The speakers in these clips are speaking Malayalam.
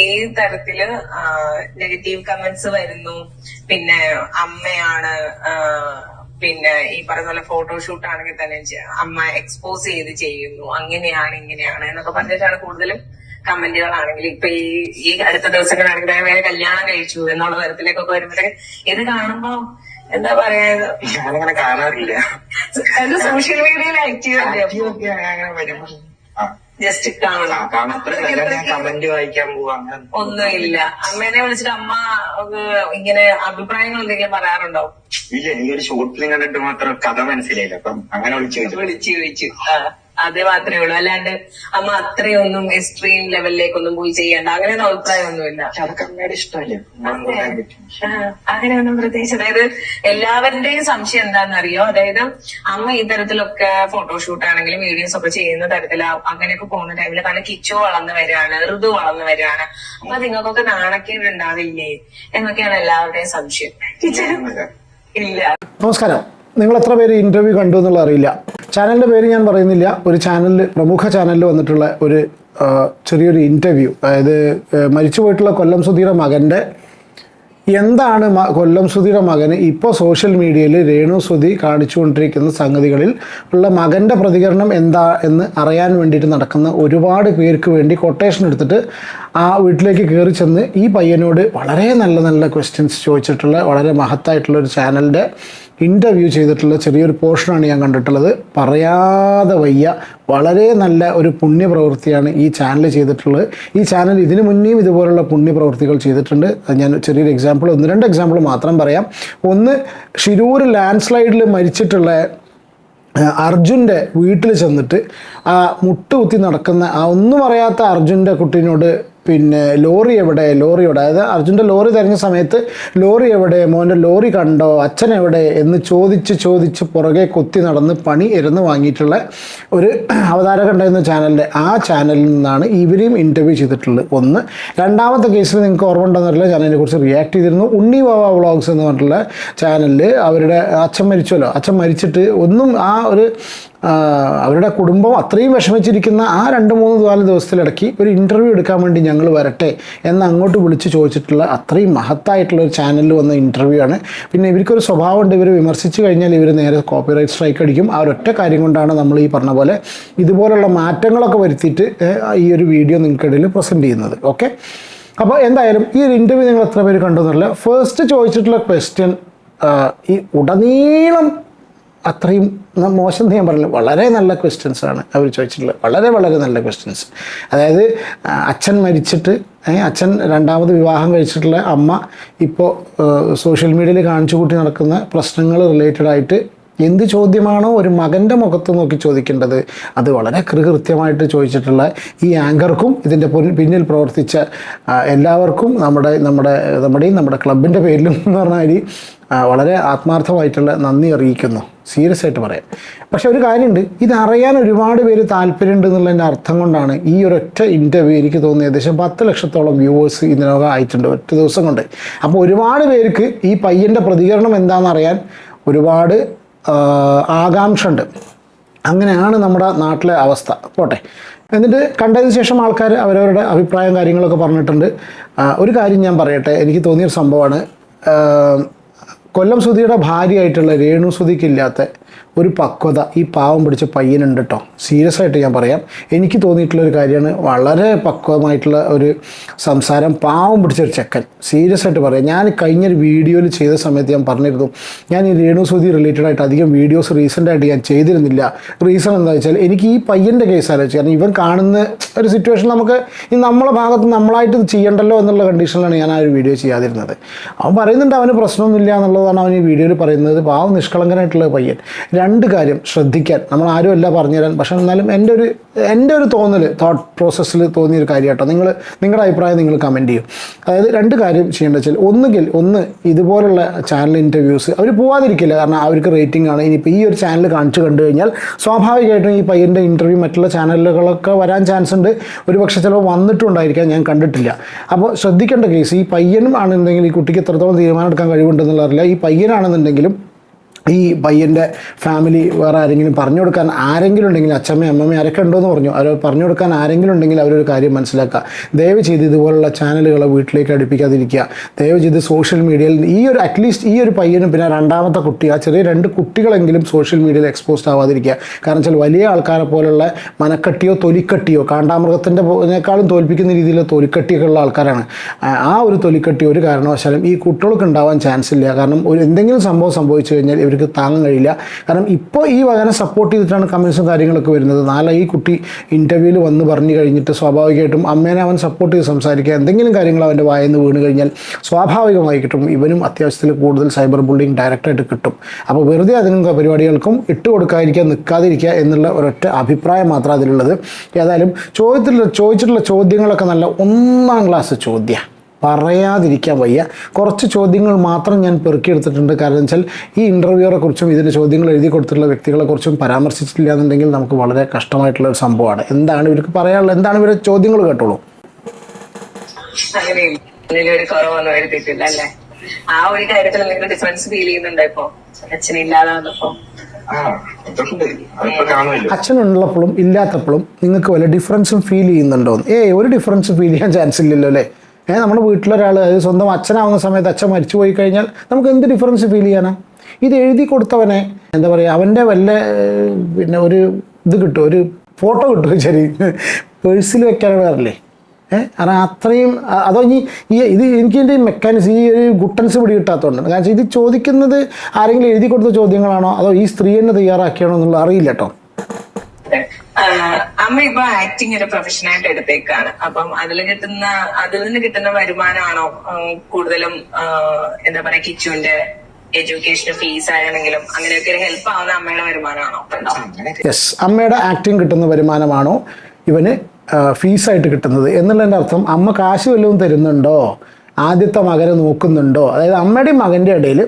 ഏത് തരത്തിൽ നെഗറ്റീവ് കമന്റ്സ് വരുന്നു? പിന്നെ അമ്മയാണ് പിന്നെ ഈ പറയുന്ന പോലെ ഫോട്ടോഷൂട്ട് ആണെങ്കിൽ തന്നെ അമ്മ എക്സ്പോസ് ചെയ്ത് ചെയ്യുന്നു. അങ്ങനെയാണ് ഇങ്ങനെയാണ് എന്നൊക്കെ പറഞ്ഞിട്ടാണ് കൂടുതലും കമന്റുകളാണെങ്കിൽ ഇപ്പൊ ഈ ഈ അടുത്ത ദിവസങ്ങളാണെങ്കിൽ വേറെ കല്യാണം കഴിച്ചു എന്നുള്ള തരത്തിലേക്കൊക്കെ വരുമ്പോഴേ ഇത് കാണുമ്പോ എന്താ പറയാ ഞാനങ്ങനെ കാണാറില്ല. സോഷ്യൽ മീഡിയയിൽ ആക്റ്റീവ് ആക്റ്റീവ് ഒക്കെ അങ്ങനെ ജസ്റ്റ് കാണാം കമന്റ് വായിക്കാൻ ഒന്നുമില്ല. അമ്മേനെ വിളിച്ചിട്ട് അമ്മ ഇങ്ങനെ അഭിപ്രായങ്ങൾ എന്തെങ്കിലും പറയാറുണ്ടോ? ഇല്ല എനിക്കൊരു ഷോർട്ട് ഫിലിം കണ്ടിട്ട് മാത്രം കഥ മനസ്സിലായില്ല. അപ്പം അങ്ങനെ വിളിച്ചു ചോദിച്ചു. വിളിച്ചു ചോദിച്ചു. അത് മാത്രമേ ഉള്ളൂ. അല്ലാണ്ട് അമ്മ അത്രയൊന്നും എക്സ്ട്രീം ലെവലിലേക്കൊന്നും പോയി ചെയ്യണ്ട. അങ്ങനെയൊന്നും അഭിപ്രായമൊന്നുമില്ല. അഭിപ്രായം അതൊക്കെ ഇഷ്ടമല്ലേ? അങ്ങനെയൊന്നും പ്രത്യേകിച്ച് അതായത് എല്ലാവരുടെയും സംശയം എന്താണെന്നറിയോ? അതായത് അമ്മ ഈ തരത്തിലൊക്കെ ഫോട്ടോഷൂട്ട് ആണെങ്കിലും വീഡിയോസ് ഒക്കെ ചെയ്യുന്ന തരത്തിൽ അങ്ങനെയൊക്കെ പോകുന്ന ടൈമിൽ കാരണം കിച്ചു വളർന്നു വരികയാണ് ഋതു വളർന്നു വരികയാണ്. അപ്പൊ നിങ്ങൾക്കൊക്കെ നാണക്കേട് ഉണ്ടാവില്ലേ? എന്നൊക്കെയാണ് എല്ലാവരുടെയും സംശയം. ഇല്ല. നമസ്കാരം. നിങ്ങൾ എത്ര പേര് ഇന്റർവ്യൂ കണ്ടു എന്നുള്ള അറിയില്ല. ചാനലിന്റെ പേര് ഞാൻ പറയുന്നില്ല. ഒരു ചാനലിൽ പ്രമുഖ ചാനലിൽ വന്നിട്ടുള്ള ഒരു ചെറിയൊരു ഇന്റർവ്യൂ അതായത് മരിച്ചു മരിച്ചുപോയിട്ടുള്ള കൊല്ലം സുധീയുടെ മകന്റെ എന്താണ് കൊല്ലം സുധിയുടെ മകന് ഇപ്പോൾ സോഷ്യൽ മീഡിയയിൽ രേണു സുധി കാണിച്ചുകൊണ്ടിരിക്കുന്ന സംഗതികളിൽ ഉള്ള മകന്റെ പ്രതികരണം എന്താ എന്ന് അറിയാൻ വേണ്ടിയിട്ട് നടക്കുന്ന ഒരുപാട് പേർക്ക് വേണ്ടി കൊട്ടേഷൻ എടുത്തിട്ട് ആ വീട്ടിലേക്ക് കയറി ചെന്ന് ഈ പയ്യനോട് വളരെ നല്ല നല്ല ക്വസ്റ്റ്യൻസ് ചോദിച്ചിട്ടുള്ള വളരെ മഹത്തായിട്ടുള്ള ഒരു ചാനലിന്റെ ഇന്റർവ്യൂ ചെയ്തിട്ടുള്ള ചെറിയൊരു പോർഷനാണ് ഞാൻ കണ്ടിട്ടുള്ളത്. പറയാതെ വയ്യ. വളരെ നല്ല ഒരു പുണ്യപ്രവൃത്തിയാണ് ഈ ചാനൽ ചെയ്തിട്ടുള്ളത്. ഈ ചാനൽ ഇതിനു മുന്നേയും ഇതുപോലുള്ള പുണ്യപ്രവൃത്തികൾ ചെയ്തിട്ടുണ്ട്. ഞാൻ ചെറിയൊരു എക്സാമ്പിൾ ഒന്ന് രണ്ട് എക്സാമ്പിൾ മാത്രം പറയാം. ഒന്ന് ഷിരൂർ ലാൻഡ് സ്ലൈഡിൽ മരിച്ചിട്ടുള്ള അർജുന്റെ വീട്ടിൽ ചെന്നിട്ട് ആ മുട്ടുകുത്തി നടക്കുന്ന ആ ഒന്നും അറിയാത്ത അർജുന്റെ കുട്ടീനോട് പിന്നെ ലോറി എവിടെ? ലോറി എവിടെ? അതായത് അർജുന്റെ ലോറി തിരഞ്ഞ സമയത്ത് ലോറി എവിടെ? മോന്റെ ലോറി കണ്ടോ? അച്ഛൻ എവിടെ? എന്ന് ചോദിച്ച് ചോദിച്ച് പുറകെ കൊത്തി നടന്ന് പണി ഇരുന്ന് വാങ്ങിയിട്ടുള്ള ഒരു അവതാരകം ഉണ്ടായിരുന്ന ചാനലിന്റെ ആ ചാനലിൽ നിന്നാണ് ഇവരെയും ഇന്റർവ്യൂ ചെയ്തിട്ടുള്ളത്. ഒന്ന് രണ്ടാമത്തെ കേസിൽ നിങ്ങൾക്ക് ഓർമ്മ ഉണ്ടെന്നറിയില്ല ഞാൻ അതിനെക്കുറിച്ച് റിയാക്ട് ചെയ്തിരുന്നു. ഉണ്ണി വാവ വ്ളോഗ്സ് എന്ന് പറഞ്ഞിട്ടുള്ള ചാനലിൽ അവരുടെ അച്ഛൻ മരിച്ചല്ലോ അച്ഛൻ മരിച്ചിട്ട് ഒന്നും ആ ഒരു അവരുടെ കുടുംബം അത്രയും വിഷമിച്ചിരിക്കുന്ന ആ രണ്ട് മൂന്ന് നാല് ദിവസത്തിലിടയ്ക്ക് ഒരു ഇന്റർവ്യൂ എടുക്കാൻ വേണ്ടി ഞങ്ങൾ വരട്ടെ എന്ന് അങ്ങോട്ട് വിളിച്ച് ചോദിച്ചിട്ടുള്ള അത്രയും മഹത്തായിട്ടുള്ള ഒരു ചാനലിൽ വന്ന ഇന്റർവ്യൂ ആണ്. പിന്നെ ഇവർക്കൊരു സ്വഭാവമുണ്ട് ഇവർ വിമർശിച്ച് കഴിഞ്ഞാൽ ഇവർ നേരെ കോപ്പിറൈറ്റ് സ്ട്രൈക്ക് അടിക്കും. ആ ഒരൊറ്റ കാര്യം കൊണ്ടാണ് നമ്മൾ ഈ പറഞ്ഞ പോലെ ഇതുപോലുള്ള മാറ്റങ്ങളൊക്കെ വരുത്തിയിട്ട് ഈ ഒരു വീഡിയോ നിങ്ങൾക്കിടയിൽ പ്രസന്റ് ചെയ്യുന്നത്. ഓക്കെ അപ്പോൾ എന്തായാലും ഈ ഒരു ഇന്റർവ്യൂ നിങ്ങൾ എത്ര പേര് കണ്ടു എന്നറിയില്ല. ഫസ്റ്റ് ചോദിച്ചിട്ടുള്ള ക്വസ്റ്റ്യൻ ഈ ഉടനീളം അത്രയും മോശം ഞാൻ പറഞ്ഞു വളരെ നല്ല ക്വസ്റ്റ്യൻസ് ആണ് അവർ ചോദിച്ചിട്ടുള്ളത്. വളരെ വളരെ നല്ല ക്വസ്റ്റ്യൻസ് അതായത് അച്ഛൻ മരിച്ചിട്ട് അച്ഛൻ രണ്ടാമത് വിവാഹം കഴിച്ചിട്ടുള്ള അമ്മ ഇപ്പോൾ സോഷ്യൽ മീഡിയയിൽ കാണിച്ചു കൂട്ടി നടക്കുന്ന പ്രശ്നങ്ങൾ റിലേറ്റഡ് ആയിട്ട് എന്ത് ചോദ്യമാണോ ഒരു മകന്റെ മുഖത്ത് നോക്കി ചോദിക്കേണ്ടത്? അത് വളരെ കൃത്യമായിട്ട് ചോദിച്ചിട്ടുള്ള ഈ ആങ്കർക്കും ഇതിന്റെ പിന്നിൽ പ്രവർത്തിച്ച എല്ലാവർക്കും നമ്മുടെ നമ്മുടെ നമ്മുടെയും നമ്മുടെ ക്ലബിന്റെ പേരിലും എന്ന് പറഞ്ഞാൽ വളരെ ആത്മാർത്ഥമായിട്ടുള്ള നന്ദി അറിയിക്കുന്നു. സീരിയസ് ആയിട്ട് പറയാം. പക്ഷെ ഒരു കാര്യമുണ്ട്. ഇതറിയാൻ ഒരുപാട് പേര് താല്പര്യമുണ്ട് എന്നുള്ളതിന്റെ അർത്ഥം കൊണ്ടാണ് ഈ ഒരൊറ്റ ഇന്റർവ്യൂ എനിക്ക് തോന്നുന്നത് ഏകദേശം പത്ത് ലക്ഷത്തോളം വ്യൂവേഴ്സ് ഇതിനകം ആയിട്ടുണ്ട് ഒറ്റ ദിവസം കൊണ്ട്. അപ്പോൾ ഒരുപാട് പേർക്ക് ഈ പയ്യന്റെ പ്രതികരണം എന്താണെന്ന് അറിയാൻ ഒരുപാട് ആകാംക്ഷ ഉണ്ട് അങ്ങനെയാണ് നമ്മുടെ നാട്ടിലെ അവസ്ഥ. പോട്ടെ. എന്നിട്ട് കണ്ടതിന് ശേഷം ആൾക്കാർ അവരവരുടെ അഭിപ്രായം കാര്യങ്ങളൊക്കെ പറഞ്ഞിട്ടുണ്ട്. ഒരു കാര്യം ഞാൻ പറയട്ടെ. എനിക്ക് തോന്നിയൊരു സംഭവമാണ്. കൊല്ലം സുധിയുടെ ഭാര്യയായിട്ടുള്ള രേണു സുധിക്കില്ലാത്ത ഒരു പക്വത ഈ പാവം പിടിച്ച പയ്യനുണ്ട് കേട്ടോ സീരിയസ് ആയിട്ട് ഞാൻ പറയാം. എനിക്ക് തോന്നിയിട്ടുള്ള ഒരു കാര്യമാണ് വളരെ പക്വമായിട്ടുള്ള ഒരു സംസാരം പാവം പിടിച്ചൊരു ചെക്കൻ. സീരിയസ് ആയിട്ട് പറയാം. ഞാൻ കഴിഞ്ഞൊരു വീഡിയോയിൽ ചെയ്ത സമയത്ത് ഞാൻ പറഞ്ഞിരുന്നു ഞാൻ ഈ രേണു സുധി റിലേറ്റഡ് ആയിട്ട് അധികം വീഡിയോസ് റീസെന്റായിട്ട് ഞാൻ ചെയ്തിരുന്നില്ല. റീസൺ എന്താ വെച്ചാൽ എനിക്ക് ഈ പയ്യന്റെ കേസ് ആലോചിച്ചു കാരണം ഇവൻ കാണുന്ന ഒരു സിറ്റുവേഷൻ നമുക്ക് ഈ നമ്മളെ ഭാഗത്ത് നമ്മളായിട്ട് ചെയ്യണ്ടല്ലോ എന്നുള്ള കണ്ടീഷനിലാണ് ഞാൻ ആ ഒരു വീഡിയോ ചെയ്യാതിരുന്നത്. അവൻ പറയുന്നുണ്ട് അവന് പ്രശ്നമൊന്നുമില്ല എന്നുള്ളതാണ് അവൻ ഈ വീഡിയോയിൽ പറയുന്നത്. പാവം നിഷ്കളങ്കനായിട്ടുള്ള പയ്യൻ. രണ്ട് കാര്യം ശ്രദ്ധിക്കാൻ. നമ്മൾ ആരും അല്ല പറഞ്ഞുതരാൻ പക്ഷേ എന്നാലും എന്റെ ഒരു എന്റെ ഒരു തോന്നൽ തോട്ട് പ്രോസസ്സിൽ തോന്നിയൊരു കാര്യം കേട്ടോ നിങ്ങൾ നിങ്ങളുടെ അഭിപ്രായം നിങ്ങൾ കമന്റ് ചെയ്യും. അതായത് രണ്ട് കാര്യം ചെയ്യേണ്ടത് വെച്ചാൽ ഒന്നുകിൽ ഒന്ന് ഇതുപോലുള്ള ചാനൽ ഇന്റർവ്യൂസ് അവർ പോവാതിരിക്കില്ല. കാരണം അവർക്ക് റേറ്റിംഗ് ആണ്. ഇനിയിപ്പോൾ ഈ ഒരു ചാനൽ കാണിച്ചു കണ്ടു കഴിഞ്ഞാൽ സ്വാഭാവികമായിട്ടും ഈ പയ്യന്റെ ഇന്റർവ്യൂ മറ്റുള്ള ചാനലുകളൊക്കെ വരാൻ ചാൻസ് ഉണ്ട്. ഒരു പക്ഷേ ചിലപ്പോൾ വന്നിട്ടുണ്ടായിരിക്കാം. ഞാൻ കണ്ടിട്ടില്ല. അപ്പോൾ ശ്രദ്ധിക്കേണ്ട കേസ് ഈ പയ്യനും ആണെന്നുണ്ടെങ്കിൽ ഈ കുട്ടിക്ക് എത്രത്തോളം തീരുമാനം എടുക്കാൻ കഴിവുണ്ടെന്നുള്ള അറിയില്ല ഈ പയ്യനാണെന്നുണ്ടെങ്കിലും ഈ പയ്യന്റെ ഫാമിലി വേറെ ആരെങ്കിലും പറഞ്ഞു കൊടുക്കാൻ ആരെങ്കിലും ഉണ്ടെങ്കിൽ അച്ഛമ്മ അമ്മമ്മ ആരൊക്കെ ഉണ്ടോയെന്ന് പറഞ്ഞു. അവർ പറഞ്ഞു കൊടുക്കാൻ ആരെങ്കിലും ഉണ്ടെങ്കിൽ അവരൊരു കാര്യം മനസ്സിലാക്കുക. ദയവ് ചെയ്ത് ഇതുപോലുള്ള ചാനലുകളെ വീട്ടിലേക്ക് അടുപ്പിക്കാതിരിക്കുക. ദയവ് ചെയ്ത് സോഷ്യൽ മീഡിയയിൽ ഈ ഒരു അറ്റ്ലീസ്റ്റ് ഈ ഒരു പയ്യനും പിന്നെ രണ്ടാമത്തെ കുട്ടി ആ ചെറിയ രണ്ട് കുട്ടികളെങ്കിലും സോഷ്യൽ മീഡിയയിൽ എക്സ്പോസ്ഡ് ആവാതിരിക്കുക. കാരണം വെച്ചാൽ വലിയ ആൾക്കാരെ പോലുള്ള മനക്കട്ടിയോ തൊലിക്കട്ടിയോ കാണ്ടാമൃഗത്തിന്റെ േക്കാളും തോൽപ്പിക്കുന്ന രീതിയിലുള്ള തൊലിക്കട്ടിയൊക്കെ ഉള്ള ആൾക്കാരാണ്. ആ- ഒരു തൊലിക്കട്ടി ഒരു കാരണവശാലും ഈ കുട്ടികൾക്ക് ഉണ്ടാവാൻ ചാൻസ് ഇല്ല. കാരണം ഒരു എന്തെങ്കിലും സംഭവം സംഭവിച്ചു കഴിഞ്ഞാൽ ഇവർക്ക് താങ്ങാൻ കഴിയില്ല. കാരണം ഇപ്പോൾ ഈ വകനെ സപ്പോർട്ട് ചെയ്തിട്ടാണ് കമ്മ്യൂണിസം കാര്യങ്ങളൊക്കെ വരുന്നത്. നാളെ ഈ കുട്ടി ഇന്റർവ്യൂവിൽ വന്ന് പറഞ്ഞു കഴിഞ്ഞിട്ട് സ്വാഭാവികമായിട്ടും അമ്മേനെ അവൻ സപ്പോർട്ട് ചെയ്ത് സംസാരിക്കുക എന്തെങ്കിലും കാര്യങ്ങൾ അവന്റെ വായന്ന് വീണ് കഴിഞ്ഞാൽ സ്വാഭാവികമായി കിട്ടും. ഇവനും അത്യാവശ്യത്തിൽ കൂടുതൽ സൈബർ ബുള്ളിങ് ഡയറക്റ്റായിട്ട് കിട്ടും. അപ്പോൾ വെറുതെ അതിനും പരിപാടികൾക്കും ഇട്ട് കൊടുക്കാതിരിക്കുക നിൽക്കാതിരിക്കുക എന്നുള്ള ഒരൊറ്റ അഭിപ്രായം മാത്രം അതിലുള്ളത്. ഏതായാലും ചോദ്യത്തിൽ ചോദിച്ചിട്ടുള്ള ചോദ്യങ്ങളൊക്കെ നല്ല ഒന്നാം ക്ലാസ് ചോദ്യം. പറയാതിരിക്കാൻ വയ്യ. കുറച്ച് ചോദ്യങ്ങൾ മാത്രം ഞാൻ പെറുക്കിയെടുത്തിട്ടുണ്ട്. കാരണം വെച്ചാൽ ഈ ഇന്റർവ്യൂറെ കുറിച്ചും ഇതിന്റെ ചോദ്യങ്ങൾ എഴുതി കൊടുത്തിട്ടുള്ള വ്യക്തികളെ കുറിച്ചും പരാമർശിച്ചിട്ടില്ല എന്നുണ്ടെങ്കിൽ നമുക്ക് വളരെ കഷ്ടമായിട്ടുള്ള ഒരു സംഭവമാണ്. എന്താണ് ഇവർക്ക് പറയാനുള്ളത്? എന്താണ് ഇവരുടെ ചോദ്യങ്ങൾ കേട്ടോളൂ. കുറവൊന്നും അല്ലേ ആ ഒരു കാര്യത്തിൽ എന്തെങ്കിലും ഡിഫറൻസ് ഫീൽ ചെയ്യുന്നുണ്ടോ ഇപ്പൊ? അച്ഛനില്ലാതെ വന്നപ്പോ അച്ഛനുള്ളപ്പോഴും ഇല്ലാത്തപ്പോഴും നിങ്ങൾക്ക് വല്ല ഡിഫറൻസും ഫീൽ ചെയ്യുന്നുണ്ടോ ഏ ഒരു ഡിഫറൻസ് ഫീൽ ചെയ്യാൻ ചാൻസ് ഇല്ലല്ലോ അല്ലേ? ഏഹ് നമ്മുടെ വീട്ടിലൊരാൾ സ്വന്തം അച്ഛനാവുന്ന സമയത്ത് അച്ഛൻ മരിച്ചു പോയി കഴിഞ്ഞാൽ നമുക്ക് എന്ത് ഡിഫറൻസ് ഫീൽ ചെയ്യാനാണ് ഇത് എഴുതി കൊടുത്തവനെ എന്താ പറയുക അവന്റെ വല്ല പിന്നെ ഒരു ഇത് കിട്ടും ഒരു ഫോട്ടോ കിട്ടും ശരി. പേഴ്സിൽ വെക്കാനുള്ള അറിയില്ലേ? ഏഹ് കാരണം അത്രയും അതോ ഇനി ഈ ഇത് എനിക്ക് എന്റെ മെക്കാനിസം ഈ ഒരു ഗുട്ടൻസ് പിടി കിട്ടാത്തതുകൊണ്ട്. കാരണം ഇത് ചോദിക്കുന്നത് ആരെങ്കിലും എഴുതി കൊടുത്ത ചോദ്യങ്ങളാണോ? അതോ ഈ സ്ത്രീ തന്നെ തയ്യാറാക്കിയാണോ എന്നുള്ളത് അറിയില്ല കേട്ടോ. അമ്മ ഇപ്പൊ ആക്ടിങ് ഒരു പ്രൊഫഷൻ ആയിട്ട് എടുത്തേക്കാണ്. അപ്പം അതിൽ കിട്ടുന്ന അതിൽ നിന്ന് കിട്ടുന്ന വരുമാനമാണോ കൂടുതലും എന്താ പറയാ കിച്ചുവിന്റെ എഡ്യൂക്കേഷൻ ഫീസ് ആണെങ്കിലും ആവുന്ന അമ്മയുടെ വരുമാനമാണോ? യെസ് അമ്മയുടെ ആക്ടിങ് കിട്ടുന്ന വരുമാനമാണോ ഇവന് ഫീസായിട്ട് കിട്ടുന്നത് എന്നുള്ളതിന്റെ അർത്ഥം അമ്മ കാശ് വല്ലതും തരുന്നുണ്ടോ? ആദ്യത്തെ മകനെ നോക്കുന്നുണ്ടോ? അതായത് അമ്മയുടെയും മകന്റെ ഇടയിൽ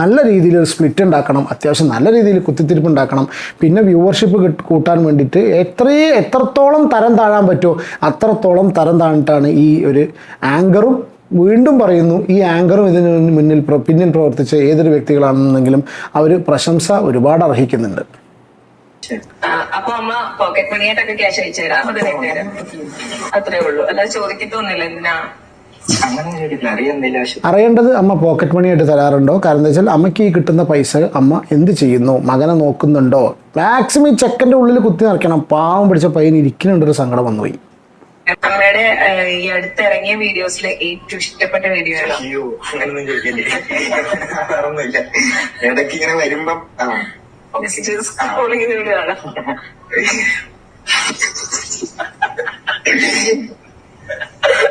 നല്ല രീതിയിൽ ഒരു സ്പ്ലിറ്റ് ഉണ്ടാക്കണം അത്യാവശ്യം നല്ല രീതിയിൽ കുത്തിത്തിരിപ്പ് ഉണ്ടാക്കണം. പിന്നെ വ്യൂവർഷിപ്പ് കൂട്ടാൻ വേണ്ടിയിട്ട് എത്രയും എത്രത്തോളം തരം താഴാൻ പറ്റുമോ അത്രത്തോളം തരം താഴ്ന്നിട്ടാണ് ഈ ഒരു ആങ്കറും വീണ്ടും പറയുന്നു ഈ ആങ്കറും ഇതിന് മുന്നിൽ പിന്നിൽ പ്രവർത്തിച്ച ഏതൊരു വ്യക്തികളാണെന്നെങ്കിലും അവർ പ്രശംസ ഒരുപാട് അർഹിക്കുന്നുണ്ട്. അപ്പൊ അമ്മ പോക്കറ്റ് മണിയായിട്ടൊക്കെ ക്യാഷ് അയച്ചു തരാം. അത്രേ ഉള്ളൂ. അല്ല ചോദിക്കത്തൊന്നുമില്ല. എന്തിനാ അറിയേണ്ടത് അമ്മ പോക്കറ്റ് മണി ആയിട്ട് തരാറുണ്ടോ? കാരണം എന്താ വെച്ചാൽ അമ്മയ്ക്ക് ഈ കിട്ടുന്ന പൈസ അമ്മ എന്ത് ചെയ്യുന്നു? മകനെ നോക്കുന്നുണ്ടോ? മാക്സിമം ഈ ചെക്കന്റെ ഉള്ളിൽ കുത്തി നിറയ്ക്കണം പാവം പിടിച്ച പയ്യന് ഇരിക്കുന്നുണ്ടൊരു സങ്കടം വന്നുപോയി. അമ്മയുടെ ഈ അടുത്ത് ഇറങ്ങിയ വീഡിയോസിലെ ഏറ്റവും ഇഷ്ടപ്പെട്ട വീഡിയോ അയ്യോ അങ്ങനൊന്നും ചോദിക്കല്ലേ? വേറൊന്നുമില്ല ഇടയ്ക്ക് ഇങ്ങനെ വരുമ്പം ആണ്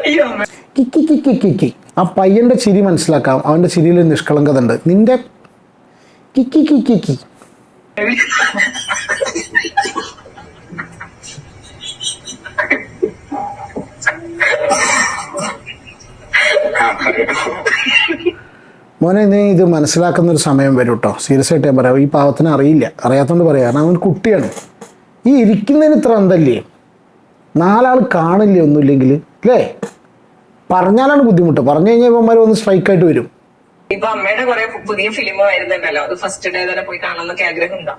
അയ്യോ അമ്മ. കിക്കി ആ പയ്യന്റെ ചിരി മനസ്സിലാക്കാം. അവന്റെ ചിരിയിൽ നിഷ്കളങ്കത ഉണ്ട്. നിന്റെ കിക്കി കിക്കി കിക്കി മോനെ നീ ഇത് മനസ്സിലാക്കുന്ന ഒരു സമയം വരും കേട്ടോ സീരിയസ് ആയിട്ട് ഞാൻ പറയാം. ഈ പാവത്തിന് അറിയില്ല. അറിയാത്തതുകൊണ്ട് പറയാം. കാരണം അവൻ കുട്ടിയാണ്. ഈ ഇരിക്കുന്നതിന് ഇത്ര എന്തല്ലേ നാലാൾ കാണില്ലേ ഒന്നുമില്ലെങ്കിൽ അല്ലേ പറഞ്ഞാലാണ് ബുദ്ധിമുട്ട്. പറഞ്ഞു കഴിഞ്ഞാൽ ഇവന്മാർ സ്ട്രൈക്ക് ആയിട്ട് വരും. ഇപ്പൊ അമ്മയുടെ കുറെ പുതിയ ഫിലിം വരുന്നുണ്ടല്ലോ. അത് ഫസ്റ്റ് ഡേ തന്നെ പോയി കാണണമെന്നൊക്കെ ആഗ്രഹം ഉണ്ടോ?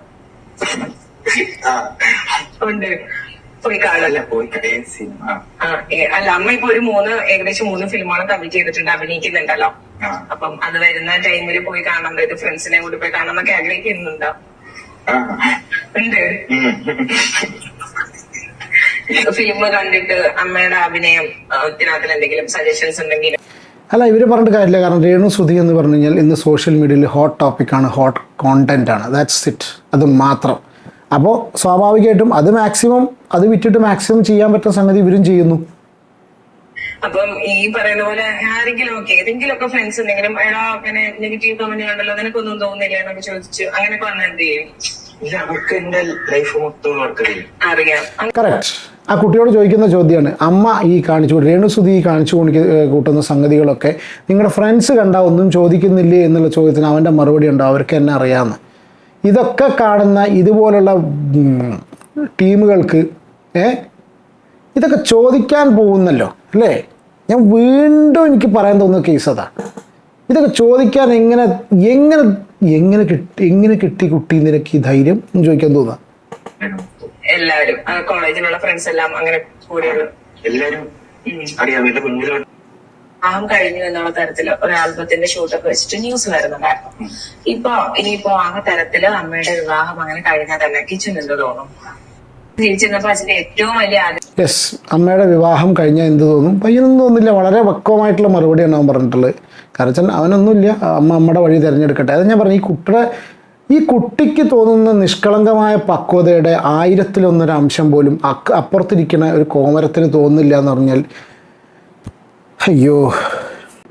പോയി കാണല്ലോ അല്ല അമ്മ ഇപ്പൊ ഒരു മൂന്ന് ഏകദേശം മൂന്ന് ഫിലിമാണ് കമ്മിറ്റ് ചെയ്തിട്ടുണ്ട് അഭിനയിക്കുന്നുണ്ടല്ലോ. അപ്പം അത് വരുന്ന ടൈമിൽ പോയി കാണാൻ അതായത് ഫ്രണ്ട്സിനെ കൂടി പോയി കാണാൻ എന്നൊക്കെ ആഗ്രഹിക്കുന്നുണ്ടോ? ഉണ്ട്. ഫിലിം കണ്ടിട്ട് അമ്മയുടെ അഭിനയം ഇതിനകത്തിൽ എന്തെങ്കിലും സജഷൻസ് ഉണ്ടെങ്കിൽ അല്ല ഇവർ പറഞ്ഞിട്ട് കാര്യമില്ല. കാരണം രേണു ശ്രുതി എന്ന് പറഞ്ഞു കഴിഞ്ഞാൽ ഇന്ന് സോഷ്യൽ മീഡിയയിൽ ഹോട്ട് ടോപ്പിക്കാണ് ഹോട്ട് കോണ്ടന്റ് ആണ്. ദാറ്റ്സ് ഇറ്റ് അത് മാത്രം. അപ്പോൾ സ്വാഭാവികമായിട്ടും അത് മാക്സിമം അത് വിറ്റിട്ട് മാക്സിമം ചെയ്യാൻ പറ്റുന്ന സംഗതി ഇവരും ചെയ്യുന്നു. അപ്പം ഈ പറയുന്ന പോലെ ആരെങ്കിലും ഒക്കെ ഏതെങ്കിലും ഒക്കെ ഫ്രണ്ട്സ് എന്തെങ്കിലും എടാ അങ്ങനെ നെഗറ്റീവ് കമന്റ് കണ്ടല്ലോ നിനക്കൊന്നും തോന്നില്ല എന്നൊക്കെ ചോദിച്ചു അങ്ങനെ വന്നാൽ എന്ത് ചെയ്യും? കറക്റ്റ് ആ കുട്ടിയോട് ചോദിക്കുന്ന ചോദ്യമാണ് അമ്മ ഈ കാണിച്ചു രേണുസുതി ഈ കാണിച്ചു കൂട്ടുന്ന സംഗതികളൊക്കെ നിങ്ങളുടെ ഫ്രണ്ട്സ് കണ്ടാൽ ഒന്നും ചോദിക്കുന്നില്ലേ എന്നുള്ള ചോദ്യത്തിന് അവന്റെ മറുപടി ഉണ്ടോ? അവർക്ക് എന്നെ അറിയാമെന്ന്. ഇതൊക്കെ കാണുന്ന ഇതുപോലുള്ള ടീമുകൾക്ക് ഏ ഇതൊക്കെ ചോദിക്കാൻ പോകുന്നല്ലോ അല്ലേ? ഞാൻ വീണ്ടും എനിക്ക് പറയാൻ തോന്നുന്ന കേസ് അതാ. ഇതൊക്കെ ചോദിക്കാൻ എങ്ങനെ എങ്ങനെ എങ്ങനെ കിട്ടി എങ്ങനെ കിട്ടി കുട്ടി നിനക്ക് ഈ ധൈര്യം എന്ന് ചോദിക്കാൻ തോന്നാ? എല്ലാവരും ആ, കോളേജിലുള്ള ഫ്രണ്ട്സ് എല്ലാം അങ്ങനെ വിവാഹം കഴിഞ്ഞു എന്നുള്ള തരത്തിൽ ഒരു ആൽബത്തിന്റെ ഷൂട്ടൊക്കെ വെച്ചിട്ട് ന്യൂസ് വരുന്നുണ്ടായിരുന്നു. ഇപ്പൊ ഇനിയിപ്പോ ആ തരത്തിൽ അമ്മയുടെ വിവാഹം അങ്ങനെ കഴിഞ്ഞാൽ തന്നെ കിച്ചൺ എന്ത് തോന്നും? യെസ് അമ്മയുടെ വിവാഹം കഴിഞ്ഞാൽ എന്ത് തോന്നും? പയ്യനൊന്നും തോന്നില്ല. വളരെ പക്വമായിട്ടുള്ള മറുപടിയാണ് അവൻ പറഞ്ഞിട്ടുള്ളത്. കാരണം വെച്ചാൽ അവനൊന്നുമില്ല. അമ്മ അമ്മയുടെ വഴി തിരഞ്ഞെടുക്കട്ടെ. അത് ഞാൻ പറഞ്ഞു ഈ കുട്ടിയുടെ ഈ കുട്ടിക്ക് തോന്നുന്ന നിഷ്കളങ്കമായ പക്വതയുടെ ആയിരത്തിലൊന്നൊരു അംശം പോലും അപ്പുറത്തിരിക്കുന്ന ഒരു കോമരത്തിന് തോന്നുന്നില്ല എന്ന് പറഞ്ഞാൽ അയ്യോ.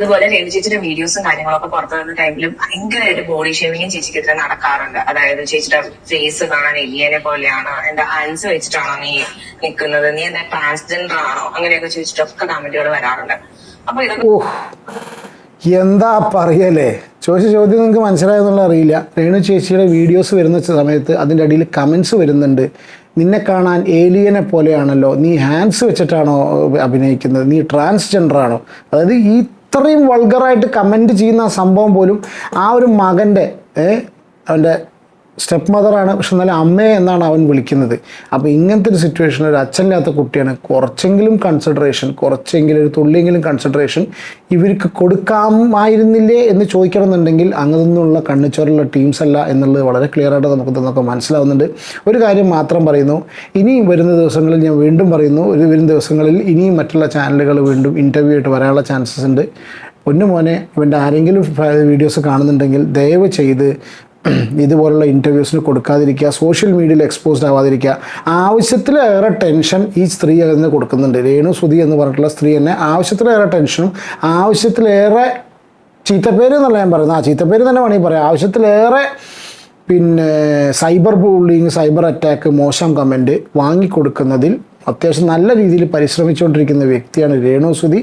ഇതുപോലെ രവി ചേച്ചിയുടെ വീഡിയോസും കാര്യങ്ങളൊക്കെ പുറത്തു വരുന്ന ടൈമിൽ ഭയങ്കരമായിട്ട് ബോഡി ഷേവിങ്ങും ചേച്ചിക്കെതിരെ നടക്കാറുണ്ട്. അതായത് ചേച്ചിയുടെ ഫേസ് കാണാൻ എലിയനെ പോലെയാണ്. എന്റെ ഹാൻഡ്സ് വെച്ചിട്ടാണോ നീ നിൽക്കുന്നത് നീ എന്താ ട്രാൻസ്ജെൻഡർ ആണോ? അങ്ങനെയൊക്കെ ചോദിച്ചിട്ടൊക്കെ കമന്റുകൾ വരാറുണ്ട്. അപ്പൊ ഇതൊക്കെ എന്താ പറയലേ ചോദിച്ച ചോദ്യം നിങ്ങൾക്ക് മനസ്സിലായെന്നുള്ള അറിയില്ല. രേണു ചേച്ചിയുടെ വീഡിയോസ് വരുന്ന സമയത്ത് അതിന്റെ അടിയിൽ കമൻസ് വരുന്നുണ്ട്. നിന്നെ കാണാൻ ഏലിയനെ പോലെയാണല്ലോ. നീ ഹാൻഡ്സ് വെച്ചിട്ടാണോ അഭിനയിക്കുന്നത്? നീ ട്രാൻസ്ജെൻഡർ ആണോ? അതായത് ഈ ഇത്രയും വൾഗറായിട്ട് കമന്റ് ചെയ്യുന്ന സംഭവം പോലും ആ ഒരു മകന്റെ അവന്റെ സ്റ്റെപ്പ് മദറാണ് പക്ഷെ എന്നാലും അമ്മയെ എന്നാണ് അവൻ വിളിക്കുന്നത്. അപ്പോൾ ഇങ്ങനത്തെ ഒരു സിറ്റുവേഷനിൽ ഒരു അച്ഛനില്ലാത്ത കുട്ടിയാണ്. കുറച്ചെങ്കിലും കൺസിഡറേഷൻ കുറച്ചെങ്കിലും ഒരു തുള്ളിയെങ്കിലും കൺസിഡറേഷൻ ഇവർക്ക് കൊടുക്കാമായിരുന്നില്ലേ എന്ന് ചോദിക്കണം എന്നുണ്ടെങ്കിൽ അങ്ങനെ നിന്നുള്ള കണ്ണിച്ചോറുള്ള ടീംസ് അല്ല എന്നുള്ളത് വളരെ ക്ലിയർ ആയിട്ട് നമുക്ക് നമുക്ക് മനസ്സിലാവുന്നുണ്ട്. ഒരു കാര്യം മാത്രം പറയുന്നു. ഇനിയും വരുന്ന ദിവസങ്ങളിൽ ഞാൻ വീണ്ടും പറയുന്നു. ഒരു വരുന്ന ദിവസങ്ങളിൽ ഇനിയും മറ്റുള്ള ചാനലുകൾ വീണ്ടും ഇന്റർവ്യൂ ആയിട്ട് വരാനുള്ള ചാൻസസ് ഉണ്ട്. പൊന്നു മോനെ ഇവന്റെ ആരെങ്കിലും വീഡിയോസ് കാണുന്നുണ്ടെങ്കിൽ ദയവ് ചെയ്ത് ഇതുപോലുള്ള ഇന്റർവ്യൂസിന് കൊടുക്കാതിരിക്കുക സോഷ്യൽ മീഡിയയിൽ എക്സ്പോസ്ഡ് ആവാതിരിക്കുക. ആവശ്യത്തിലേറെ ടെൻഷൻ ഈ സ്ത്രീ അതിന് കൊടുക്കുന്നുണ്ട്. രേണു സുധി എന്ന് പറഞ്ഞിട്ടുള്ള സ്ത്രീ തന്നെ ആവശ്യത്തിലേറെ ടെൻഷനും ആവശ്യത്തിലേറെ ചീത്തപ്പേര് എന്നല്ല ഞാൻ പറയുന്നത്. ആ ചീത്തപ്പേര് തന്നെ വേണമെങ്കിൽ പറയാം. ആവശ്യത്തിലേറെ പിന്നെ സൈബർ ബുള്ളിങ് സൈബർ അറ്റാക്ക് മോശം കമന്റ് വാങ്ങിക്കൊടുക്കുന്നതിൽ അത്യാവശ്യം നല്ല രീതിയിൽ പരിശ്രമിച്ചുകൊണ്ടിരിക്കുന്ന വ്യക്തിയാണ് രേണു സുധി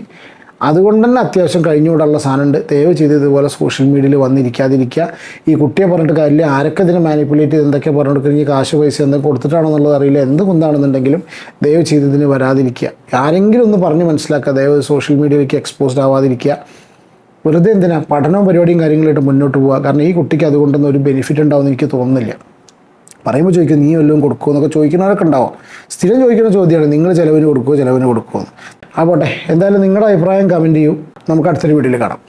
അതുകൊണ്ട് തന്നെ അത്യാവശ്യം കഴിഞ്ഞുകൂടാനുള്ള സാധനമുണ്ട്. ദയവ് ചെയ്ത് ഇതുപോലെ സോഷ്യൽ മീഡിയയിൽ വന്നിരിക്കാതിരിക്കുക. ഈ കുട്ടിയെ പറഞ്ഞിട്ട് കാര്യമില്ല. ആരൊക്കെ ഇതിനെ മാനിപ്പുലേറ്റ് ചെയ്ത് എന്തൊക്കെ പറഞ്ഞു കാശ് പൈസ എന്തൊക്കെ കൊടുത്തിട്ടാണോ എന്നുള്ളത് അറിയില്ല. എന്ത് കുന്താണെന്നുണ്ടെങ്കിലും ദയവ് ചെയ്ത് ഇതിന് വരാതിരിക്കുക. ആരെങ്കിലും ഒന്ന് പറഞ്ഞ് മനസ്സിലാക്കുക. ദയവ് സോഷ്യൽ മീഡിയയിലേക്ക് എക്സ്പോസ്ഡ് ആവാതിരിക്കുക. വെറുതെ എന്തിനാ? പഠനവും പരിപാടിയും കാര്യങ്ങളായിട്ട് മുന്നോട്ട് പോവുക. കാരണം ഈ കുട്ടിക്ക് അതുകൊണ്ടൊന്നും ഒരു ബെനിഫിറ്റ് ഉണ്ടാവുമെന്ന് എനിക്ക് തോന്നുന്നില്ല. പറയുമ്പോൾ ചോദിക്കും നീ വല്ലതും കൊടുക്കുമോ എന്നൊക്കെ ചോദിക്കുന്നവരൊക്കെ ഉണ്ടാവും. സ്ഥിരം ചോദിക്കുന്ന ചോദ്യമാണ് നിങ്ങൾ ചിലവിന് കൊടുക്കുമോ ചിലവിന് കൊടുക്കുമോ ആ പോട്ടെ എന്തായാലും നിങ്ങളുടെ അഭിപ്രായം കമന്റ് ചെയ്യൂ. നമുക്ക് അടുത്തൊരു വീഡിയോയിൽ കാണാം.